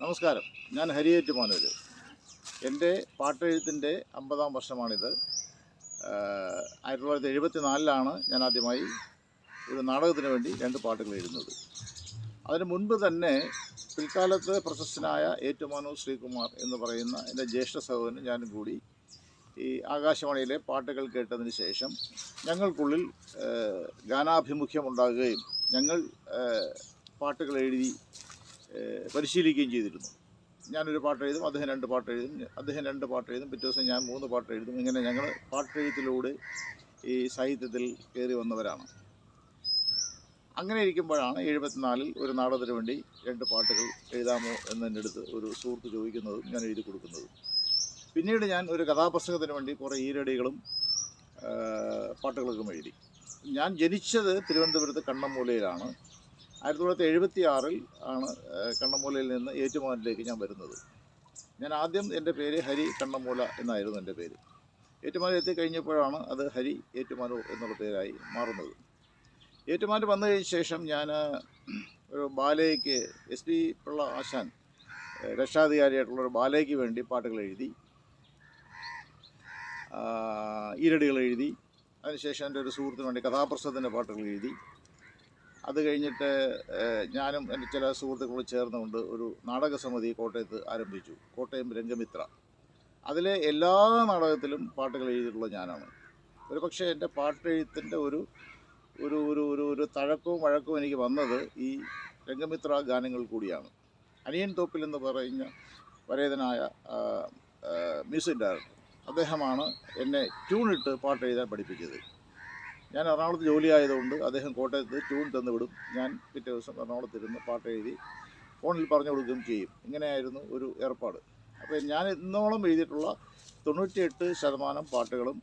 നമസ്കാരം. ഞാൻ ഹരിയേറ്റ് മാനൂര് എന്റെ പാട്ടെഴുത്തിന്റെ അമ്പതാം വർഷമാണിത്. ആയിരത്തി തൊള്ളായിരത്തി എഴുപത്തി നാലിലാണ് ഞാൻ ആദ്യമായി ഒരു നാടകത്തിന് വേണ്ടി രണ്ട് പാട്ടുകൾ എഴുതുന്നത്. അതിന് മുൻപ് തന്നെ പിൽക്കാലത്ത് പ്രശസ്തനായ ഏറ്റുമാനൂർ ശ്രീകുമാർ എന്ന് പറയുന്ന എന്റെ ജ്യേഷ്ഠ സഹോദരനും ഞാനും കൂടി ഈ ആകാശവാണിയിലെ പാട്ടുകൾ കേട്ടതിന് ശേഷം ഞങ്ങൾക്കുള്ളിൽ ഗാനാഭിമുഖ്യം ഗാനാഭിമുഖ്യമുണ്ടാകുകയും ഞങ്ങൾ പാട്ടുകൾ എഴുതി പരിശീലിക്കുകയും ചെയ്തിരുന്നു. ഞാനൊരു പാട്ട് എഴുതും അദ്ദേഹം രണ്ട് പാട്ട് എഴുതും അദ്ദേഹം രണ്ട് പാട്ട് എഴുതും പിറ്റേ ദിവസം ഞാൻ മൂന്ന് പാട്ട് എഴുതും. ഇങ്ങനെ ഞങ്ങൾ പാട്ടെഴുത്തിലൂടെ ഈ സാഹിത്യത്തിൽ കയറി വന്നവരാണ്. അങ്ങനെ ഇരിക്കുമ്പോഴാണ് എഴുപത്തിനാലിൽ ഒരു നാടകത്തിന് വേണ്ടി രണ്ട് പാട്ടുകൾ എഴുതാമോ എന്നതിന്റെ അടുത്ത് ഒരു സുഹൃത്ത് ചോദിക്കുന്നതും ഞാൻ എഴുതി കൊടുക്കുന്നതും. പിന്നീട് ഞാൻ ഒരു കഥാപുസ്തകത്തിന് വേണ്ടി കുറേ ഈരടികളും പാട്ടുകളൊക്കെ എഴുതി. ഞാൻ ജനിച്ചത് തിരുവനന്തപുരത്ത് കണ്ണമ്മൂലയിലാണ്. ആയിരത്തി തൊള്ളായിരത്തി എഴുപത്തി ആറിൽ ആണ് കണ്ണമൂലയിൽ നിന്ന് ഏറ്റുമാനിലേക്ക് ഞാൻ വരുന്നത്. ഞാൻ ആദ്യം എന്റെ പേര് ഹരി കണ്ണമൂല എന്നായിരുന്നു എന്റെ പേര്. ഏറ്റുമാനിൽ എത്തിക്കഴിഞ്ഞപ്പോഴാണ് അത് ഹരി ഏറ്റുമാനൂർ എന്നുള്ള പേരായി മാറുന്നത്. ഏറ്റുമാനൂർ വന്നു കഴിഞ്ഞ ശേഷം ഞാൻ ഒരു ബാലയ്ക്ക് എസ് പി പിള്ള ആശാൻ രക്ഷാധികാരിയായിട്ടുള്ള ഒരു ബാലയ്ക്ക് വേണ്ടി പാട്ടുകൾ എഴുതി ഈരടികൾ എഴുതി അതിനുശേഷം എന്റെ ഒരു സുഹൃത്തിന് വേണ്ടി കഥാപ്രസവത്തിന്റെ പാട്ടുകൾ എഴുതി അത് കഴിഞ്ഞിട്ട് ഞാനും എന്റെ ചില സുഹൃത്തുക്കളും ചേർന്നുകൊണ്ട് ഒരു നാടകസമിതി കോട്ടയത്ത് ആരംഭിച്ചു. കോട്ടയം രംഗമിത്ര. അതിലെ എല്ലാ നാടകത്തിലും പാട്ടുകൾ എഴുതിയിട്ടുള്ള ഞാനാണ്. ഒരു പക്ഷേ എന്റെ പാട്ടെഴുത്തിന്റെ ഒരു ഒരു ഒരു ഒരു ഒരു തഴക്കവും വഴക്കവും എനിക്ക് വന്നത് ഈ രംഗമിത്ര ഗാനങ്ങൾ കൂടിയാണ്. അനിയൻ തോപ്പിൽ എന്ന് പറയുന്ന പരേതനായ മ്യൂസിക് ഡയറക്ടർ. അദ്ദേഹമാണ് എന്നെ ട്യൂണിട്ട് പാട്ട് എഴുതാൻ പഠിപ്പിച്ചത്. ഞാൻ എറണാകുളത്ത് ജോലി ആയതുകൊണ്ട് അദ്ദേഹം കോട്ടയത്ത് ട്യൂൺ തന്നു വിടും ഞാൻ പിറ്റേ ദിവസം എറണാകുളത്തിരുന്ന് പാട്ട് എഴുതി ഫോണിൽ പറഞ്ഞു കൊടുക്കുകയും ചെയ്യും. ഇങ്ങനെയായിരുന്നു ഒരു ഏർപ്പാട്. അപ്പോൾ ഞാൻ ഇന്നോളം എഴുതിയിട്ടുള്ള തൊണ്ണൂറ്റിയെട്ട് ശതമാനം പാട്ടുകളും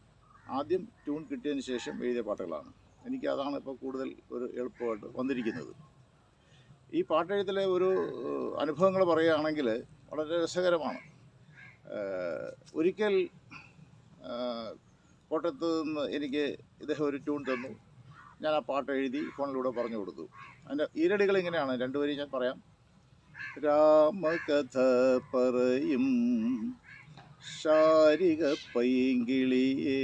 ആദ്യം ട്യൂൺ കിട്ടിയതിന് ശേഷം എഴുതിയ പാട്ടുകളാണ്. എനിക്ക് അതാണ് ഇപ്പോൾ കൂടുതൽ ഒരു എളുപ്പമായിട്ട് വന്നിരിക്കുന്നത്. ഈ പാട്ടെഴുത്തിലെ ഒരു അനുഭവങ്ങൾ പറയുകയാണെങ്കിൽ വളരെ രസകരമാണ്. ഒരിക്കൽ കോട്ടയത്ത് നിന്ന് എനിക്ക് ഇദ്ദേഹം ഒരു ട്യൂൺ തന്നു. ഞാൻ ആ പാട്ട് എഴുതി ഫോണിലൂടെ പറഞ്ഞു കൊടുത്തു. അതിന്റെ ഈരടികൾ ഇങ്ങനെയാണ്. രണ്ടുപേരും ഞാൻ പറയാം. രാമകഥ പറയും ശാരിക പൈങ്കിളിയേ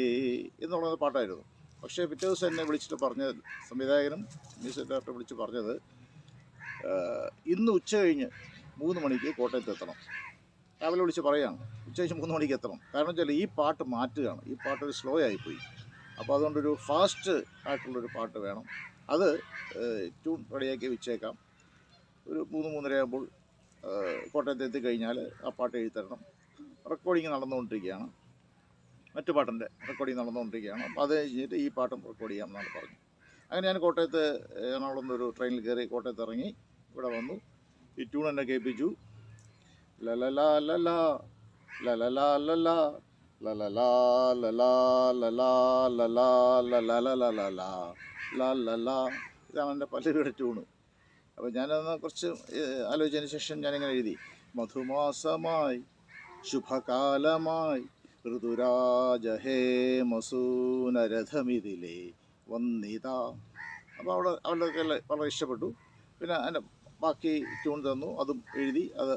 എന്ന് പറയുന്ന പാട്ടായിരുന്നു. പക്ഷേ പിറ്റേ ദിവസം എന്നെ വിളിച്ചിട്ട് പറഞ്ഞത് സംവിധായകനും മ്യൂസിക് ഡയറക്ടർ വിളിച്ച് പറഞ്ഞത് "ആഹ്, ഇന്ന് ഉച്ച കഴിഞ്ഞ് മൂന്ന് മണിക്ക് കോട്ടയത്ത് എത്തണം. രാവിലെ വിളിച്ച് പറയുകയാണ് ഉച്ച കഴിഞ്ഞ് മൂന്ന് മണിക്ക് എത്തണം. കാരണം വെച്ചാൽ ഈ പാട്ട് മാറ്റുകയാണ്. ഈ പാട്ട് ഒരു സ്ലോ ആയിപ്പോയി. അപ്പോൾ അതുകൊണ്ടൊരു ഫാസ്റ്റ് ആയിട്ടുള്ളൊരു പാട്ട് വേണം. അത് ട്യൂൺ റെഡിയാക്കി വെച്ചേക്കാം. ഒരു മൂന്ന് മൂന്നര ആകുമ്പോൾ കോട്ടയത്ത് എത്തിക്കഴിഞ്ഞാൽ ആ പാട്ട് എഴുതിത്തരണം. റെക്കോർഡിങ് നടന്നുകൊണ്ടിരിക്കുകയാണ്. മറ്റു പാട്ടിന്റെ റെക്കോർഡിങ് നടന്നുകൊണ്ടിരിക്കുകയാണ്. അപ്പോൾ അത് കഴിഞ്ഞിട്ട് ഈ പാട്ടും റെക്കോർഡ് ചെയ്യാം എന്നാണ് പറഞ്ഞത്. അങ്ങനെ ഞാൻ കോട്ടയത്ത് എറണാകുളം ഒരു ട്രെയിനിൽ കയറി കോട്ടയത്ത് ഇറങ്ങി ഇവിടെ വന്നു. ഈ ട്യൂൺ എന്നെ കേൾപ്പിച്ചു. ഇതാണ് എന്റെ പല്ലവിയുടെ ട്യൂണ് അപ്പോൾ ഞാനൊന്ന് കുറച്ച് ആലോചന ശേഷം ഞാനിങ്ങനെ എഴുതി മധുമാസമായി ശുഭകാലമായി ഋതുരാജഹേ മസൂനരഥമിതിലെ വന്നിത അപ്പോൾ അവിടെ അവരുടെയൊക്കെ വളരെ ഇഷ്ടപ്പെട്ടു പിന്നെ അതിന്റെ ബാക്കി ട്യൂൺ തന്നു അതും എഴുതി അത്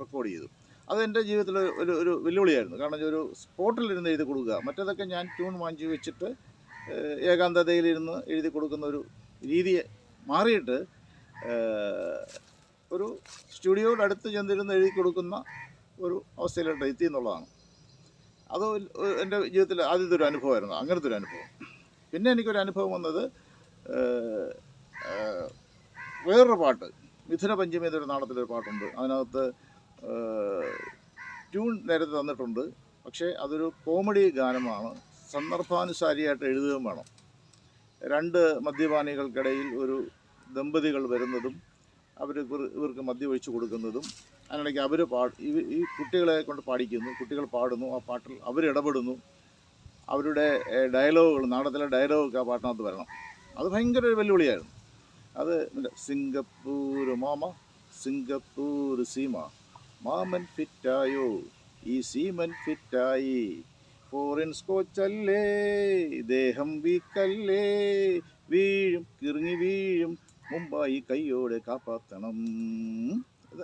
റെക്കോർഡ് ചെയ്തു. അതെന്റെ ജീവിതത്തിൽ ഒരു ഒരു വെല്ലുവിളിയായിരുന്നു. കാരണം ഒരു സ്പോട്ടിലിരുന്ന് എഴുതി കൊടുക്കുക. മറ്റേതൊക്കെ ഞാൻ ട്യൂൺ വാങ്ങിച്ച് വെച്ചിട്ട് ഏകാന്തതയിലിരുന്ന് എഴുതി കൊടുക്കുന്ന ഒരു രീതി മാറിയിട്ട് ഒരു സ്റ്റുഡിയോയുടെ അടുത്ത് ചെന്നിരുന്ന് എഴുതി കൊടുക്കുന്ന ഒരു അവസ്ഥയിലോട്ട് എത്തി എന്നുള്ളതാണ്. അത് എന്റെ ജീവിതത്തിൽ ആദ്യത്തെ ഒരു അനുഭവമായിരുന്നു. അങ്ങനത്തെ ഒരു അനുഭവം. പിന്നെ എനിക്കൊരു അനുഭവം വന്നത് വേറൊരു പാട്ട്. മിഥുന പഞ്ചമി എന്നൊരു നാടത്തിലൊരു പാട്ടുണ്ട്. അതിനകത്ത് ട്യൂൺ നേരത്തെ തന്നിട്ടുണ്ട്. പക്ഷേ അതൊരു കോമഡി ഗാനമാണ്. സന്ദർഭാനുസാരിയായിട്ട് എഴുതുകയും വേണം. രണ്ട് മദ്യപാനികൾക്കിടയിൽ ഒരു ദമ്പതികൾ വരുന്നതും അവർ ഇവർക്ക് മദ്യം ഒഴിച്ചു കൊടുക്കുന്നതും അതിനിടയ്ക്ക് അവർ പാ ഈ കുട്ടികളെ കൊണ്ട് പാടിക്കുന്നു കുട്ടികൾ പാടുന്നു ആ പാട്ടിൽ അവരിടപെടുന്നു. അവരുടെ ഡയലോഗുകൾ നാടകത്തിലെ ഡയലോഗൊക്കെ ആ പാട്ടിനകത്ത് വരണം. അത് ഭയങ്കര ഒരു വെല്ലുവിളിയായിരുന്നു. അത് സിംഗപ്പൂർ മാമ സിംഗപ്പൂർ സീമ. മാമൻ ഫിറ്റായോ? ഈ സീമൻ ഫിറ്റായി? ഫോറിൻ സ്കോച്ചല്ലേ? ദേഹം വീക്കല്ലേ? വീഴും കിറങ്ങി വീഴും. മുമ്പായി കൈയോടെ കാപ്പാത്തണം.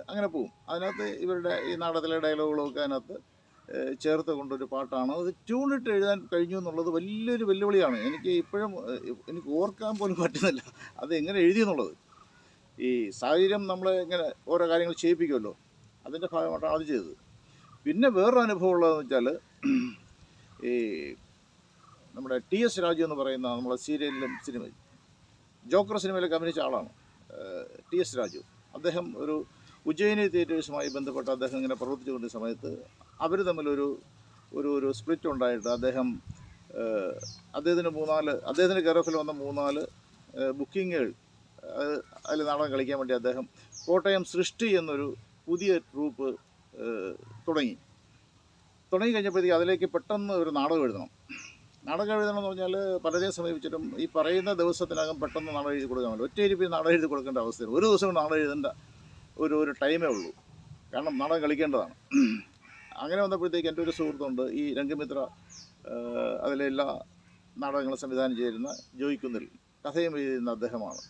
അങ്ങനെ പോവും. അതിനകത്ത് ഇവരുടെ ഈ നാടകത്തിലെ ഡയലോഗുകളൊക്കെ അതിനകത്ത് ചേർത്ത് കൊണ്ടൊരു പാട്ടാണ്. അത് ട്യൂണിട്ട് എഴുതാൻ കഴിഞ്ഞു എന്നുള്ളത് വലിയൊരു വെല്ലുവിളിയാണ്. എനിക്ക് ഇപ്പോഴും എനിക്ക് ഓർക്കാൻ പോലും പറ്റുന്നില്ല. അത് എങ്ങനെ എഴുതി എന്നുള്ളത്. ഈ സാഹചര്യം നമ്മൾ ഇങ്ങനെ ഓരോ കാര്യങ്ങൾ ചെയ്യിപ്പിക്കുമല്ലോ. അതിന്റെ ഭാഗമായിട്ടാണ് അത് ചെയ്തത്. പിന്നെ വേറൊരു അനുഭവം ഉള്ളതെന്ന് വെച്ചാൽ ഈ നമ്മുടെ ടി എസ് രാജു എന്ന് പറയുന്ന നമ്മളെ സീരിയലിലും സിനിമ ജോക്കർ സിനിമയിലൊക്കെ അഭിനയിച്ച ആളാണ് ടി എസ് രാജു. അദ്ദേഹം ഒരു ഉജ്ജയിനി തിയേറ്റേഴ്സുമായി ബന്ധപ്പെട്ട് അദ്ദേഹം ഇങ്ങനെ പ്രവർത്തിച്ചുകൊണ്ടിരുന്ന സമയത്ത് അവർ തമ്മിലൊരു ഒരു ഒരു സ്പ്ലിറ്റ് ഉണ്ടായിട്ട് അദ്ദേഹം അദ്ദേഹത്തിന് മൂന്നാൽ അദ്ദേഹത്തിന്റെ കെയർ വന്ന മൂന്നാൽ ബുക്കിങ്ങുകൾ അതിൽ നാടകം കളിക്കാൻ വേണ്ടി അദ്ദേഹം കോട്ടയം സൃഷ്ടി എന്നൊരു പുതിയ ട്രൂപ്പ് ഏഹ്, തുടങ്ങി. തുടങ്ങി കഴിഞ്ഞപ്പോഴത്തേക്ക് അതിലേക്ക് പെട്ടെന്ന് ഒരു നാടകം എഴുതണം. നാടകം എഴുതണം എന്ന് പറഞ്ഞാൽ പലരെ സമീപിച്ചിട്ടും ഈ പറയുന്ന ദിവസത്തിനകം പെട്ടെന്ന് നാടകം എഴുതി കൊടുക്കാൻ പറ്റില്ല. ഒറ്റയിരിപ്പിൽ നാടകം എഴുതി കൊടുക്കേണ്ട അവസ്ഥയിൽ. ഒരു ദിവസം കൊണ്ട് നാടകം എഴുതേണ്ട ഒരു ഒരു ടൈമേ ഉള്ളൂ. കാരണം നാടകം കളിക്കേണ്ടതാണ്. അങ്ങനെ വന്നപ്പോഴത്തേക്ക് എന്റെ ഒരു സുഹൃത്തുണ്ട് ഈ രംഗമിത്ര അതിലെ എല്ലാ നാടകങ്ങളും സംവിധാനം ചെയ്തിരുന്ന ജോയിക്കുന്നിൽ കഥയും എഴുതുന്ന അദ്ദേഹമാണ്.